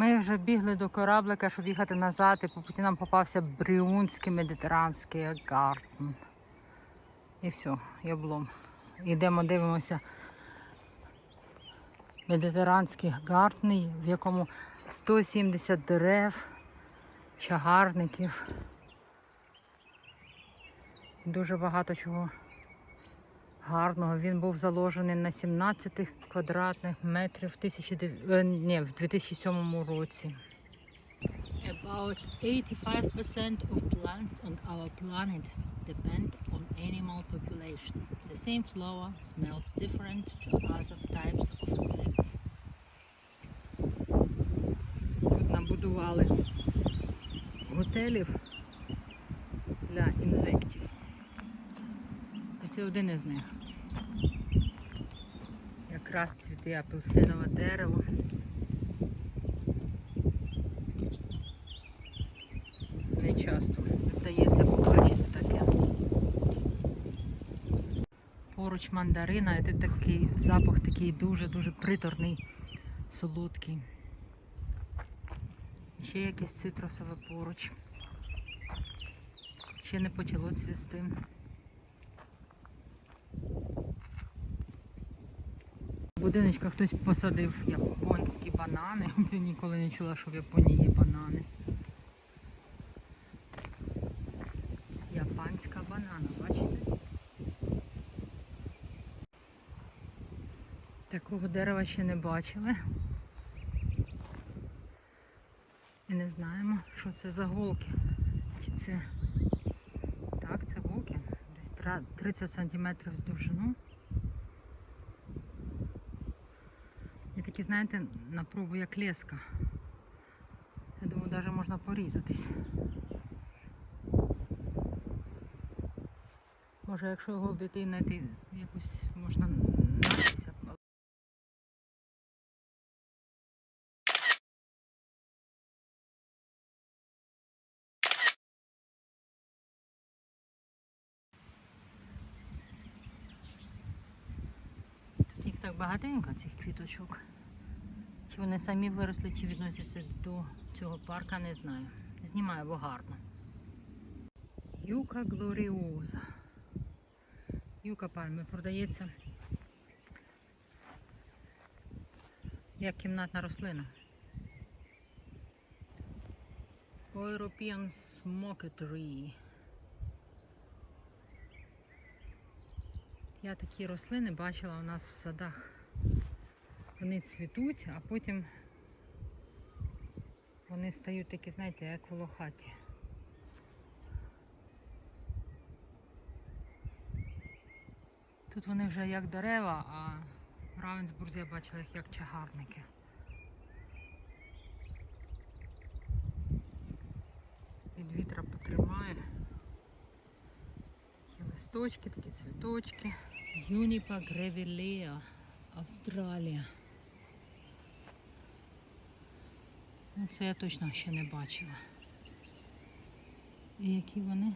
Ми вже бігли до кораблика, щоб їхати назад, і по путі нам попався Брюнський медитеранський гартен. І все, і облом. Йдемо, дивимося. Медитеранський гартен, в якому 170 дерев, чагарників. Дуже багато чого гарного. Він був заложений на 17 квадратних метрів в, 1900 е, ні, в 2007 році. About 85% of plants on our planet depend on animal population. The same flower smells different to other types of insects. Тут набудували готелів для інсектів. Це один із них. Якраз цвіте апельсинове дерево. Не часто вдається побачити таке. Поруч мандарина, тут такий запах такий дуже-дуже приторний, солодкий. Ще якесь цитрусове поруч. Ще не почало цвісти. Будиночках хтось посадив японські банани. Я ніколи не чула, що в Японії є банани. Японська банана, бачите? Такого дерева ще не бачили. І не знаємо, що це за голки. Чи це. Так, це голки. Десь 30 см з довжину. І такі, знаєте, на пробу як леска. Я думаю, навіть можна порізатись. Може, якщо його обійти знайти якусь можна надпися. Тут їх так багатенько, цих квіточок. Чи вони самі виросли, чи відносяться до цього парка, не знаю. Знімаю, бо гарно. Юка глоріоза. Юка пальми продається як кімнатна рослина. European Smoke Tree. Я такі рослини бачила у нас в садах. Вони цвітуть, а потім вони стають такі, знаєте, як волохаті. Тут вони вже як дерева, а в Равенсбурзі я бачила їх як чагарники. Від вітра потримає. Такі листочки, такі цвіточки. Юніпа гревілеа, Австралія. Це я точно ще не бачила. І які вони?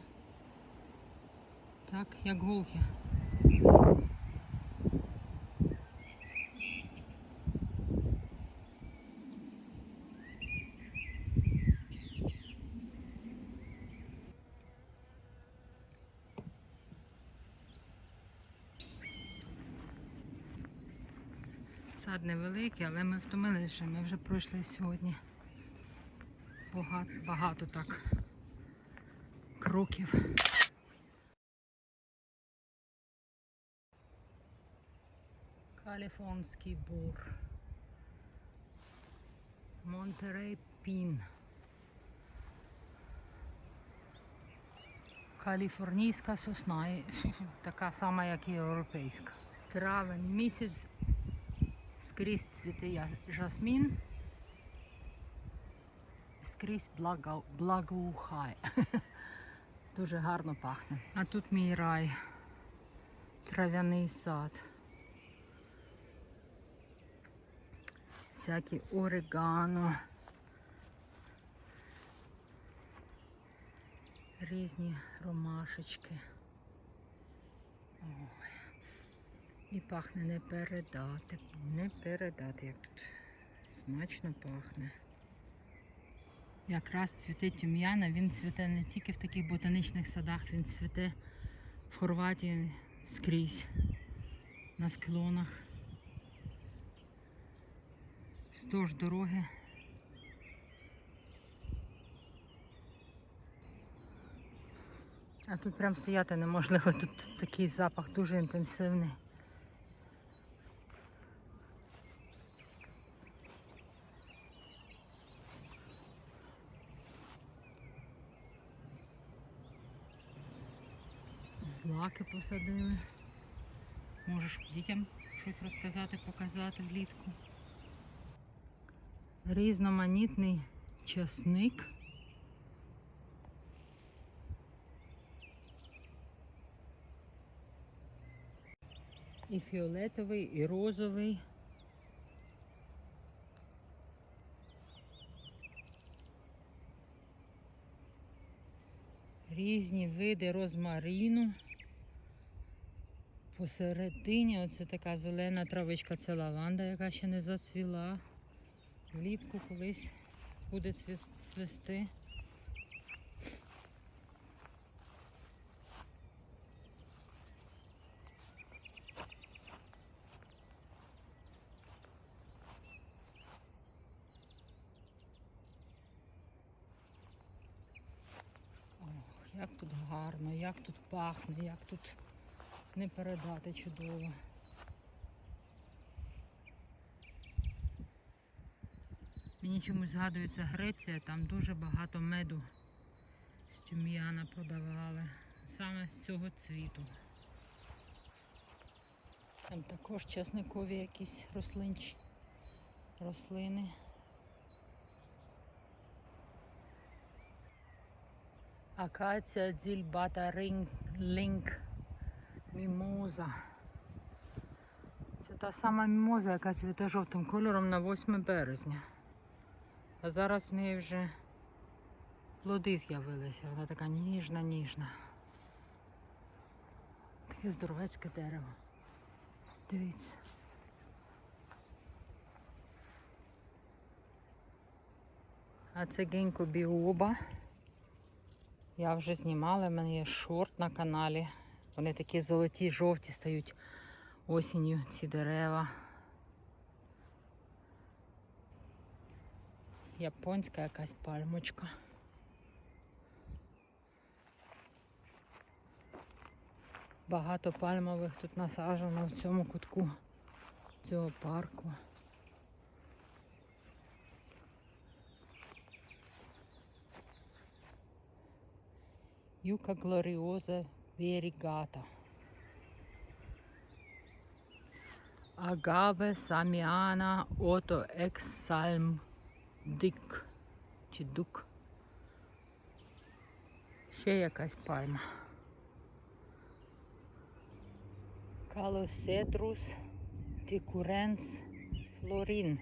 Так, як голки. Сад невеликий, але ми втомилися, ми вже пройшли сьогодні багато, багато так кроків. Каліфорнський бур. Монтерей Пін. Каліфорнійська сосна, така сама, як і європейська. Травень місяць скрізь цвіте жасмін. Скрізь благо, благоухає. Дуже гарно пахне. А тут мій рай. Трав'яний сад. Всякі орегано. Різні ромашечки. Ой. І пахне не передати, не передати, як тут смачно пахне. Якраз цвіте тюм'яна, він цвіте не тільки в таких ботанічних садах, він цвіте в Хорватії скрізь, на склонах, вздовж дороги. А тут прям стояти неможливо, тут такий запах дуже інтенсивний. Злаки посадили. Можеш дітям щось розказати, показати влітку. Різноманітний часник. І фіолетовий, і розовий. Різні види розмарину. Посередині оце така зелена травичка, це лаванда, яка ще не зацвіла. Влітку колись буде цвіс- цвісти. Ох, як тут гарно, як тут пахне, як тут не передати чудово. Мені чомусь згадується Греція, там дуже багато меду з тюм'яна продавали. Саме з цього цвіту. Там також часникові якісь рослинч... рослини. Акація, дзільбата, ринг, лінк, мімоза. Це та сама мімоза, яка цвіте жовтим кольором на 8 березня. А зараз в неї вже плоди з'явилися. Вона така ніжна, ніжна. Таке здоровецьке дерево. Дивіться. А це гінько біоба. Я вже знімала, в мене є шорт на каналі. Вони такі золоті, жовті стають осінню ці дерева. Японська якась пальмочка. Багато пальмових тут насаджено в цьому кутку цього парку. Юка глоріоза вірігата. Агаве саміана ото ексальм дик чи дук. Ще якась пальма. Калоседрус тикуренс флорін.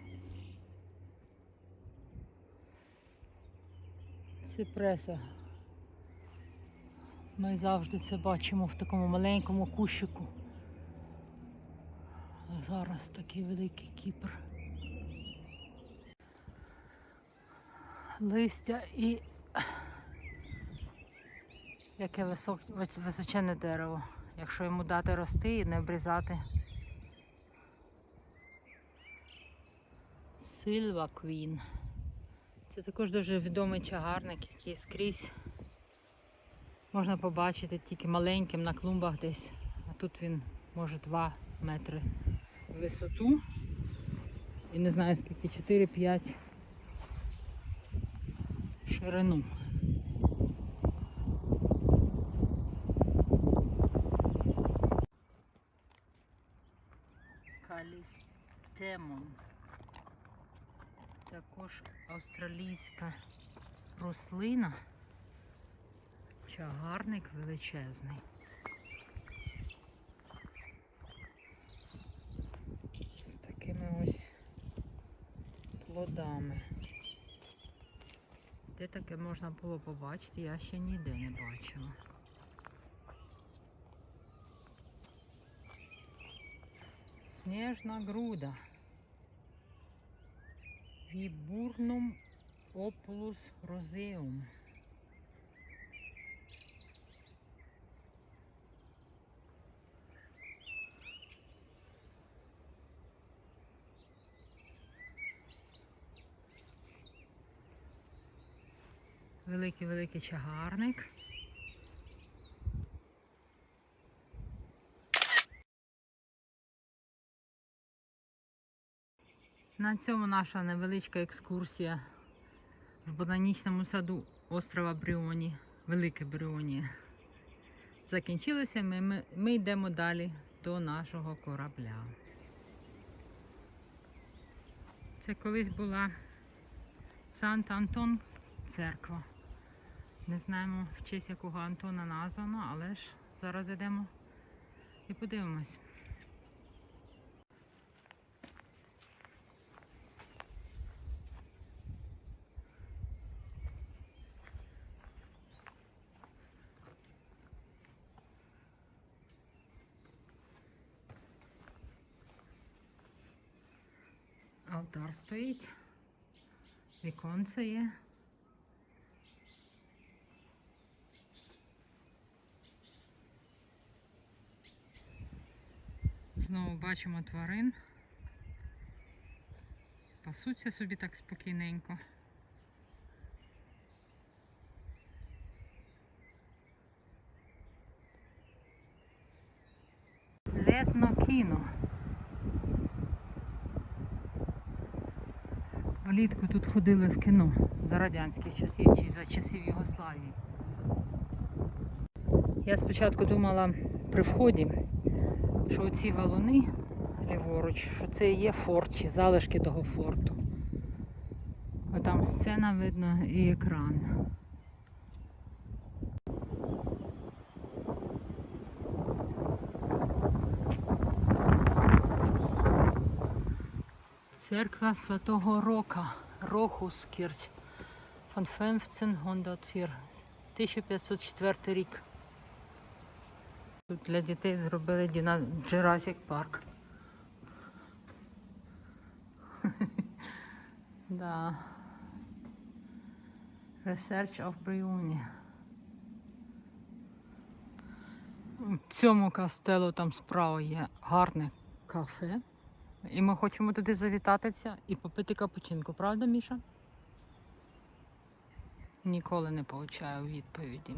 Ципреса. Ми завжди це бачимо в такому маленькому кущику. А зараз такий великий кіпр. Листя і яке висок... височене дерево. Якщо йому дати рости і не обрізати. Сильва Квін. Це також дуже відомий чагарник, який скрізь можна побачити тільки маленьким на клумбах десь. А тут він може 2 метри в висоту. І не знаю скільки, 4-5 ширину. Калістемон. Також австралійська рослина. Чагарник величезний. З такими ось плодами. Де таке можна було побачити, я ще ніде не бачила. Сніжна груда. Вібурнум Опулус розеум. Великий-великий чагарник. На цьому наша невеличка екскурсія в ботанічному саду острова Бріоні, Велике Бріоні. Закінчилося. Ми, ми, ми йдемо далі до нашого корабля. Це колись була Сант-Антон церква. Не знаємо в честь якого Антона названо, але ж зараз йдемо і подивимось. Алтар стоїть. Віконце є. Бачимо тварин. Пасуться собі так спокійненько. Летно кіно. Влітку тут ходили в кіно за радянських часів чи за часів Югославії. Я спочатку думала при вході, що ці валуни ліворуч, що це і є форт чи залишки того форту. А там сцена видно і екран. Церква Святого Рока, Рохускірч, von 1504, 1504 рік. Тут для дітей зробили Діна Jurassic Park. да. Research of Brioni. У цьому кастелу там справа є гарне кафе. І ми хочемо туди завітатися і попити капучинку, правда, Міша? Ніколи не получаю відповіді.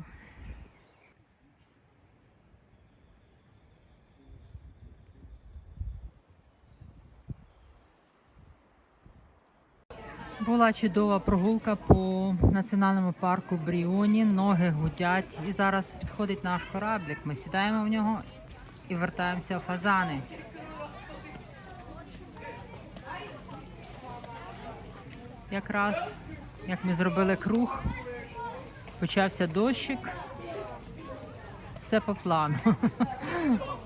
Була чудова прогулка по національному парку Бріоні. Ноги гудять. І зараз підходить наш кораблик. Ми сідаємо в нього і вертаємося в фазани. Якраз як ми зробили круг, почався дощик. Все по плану.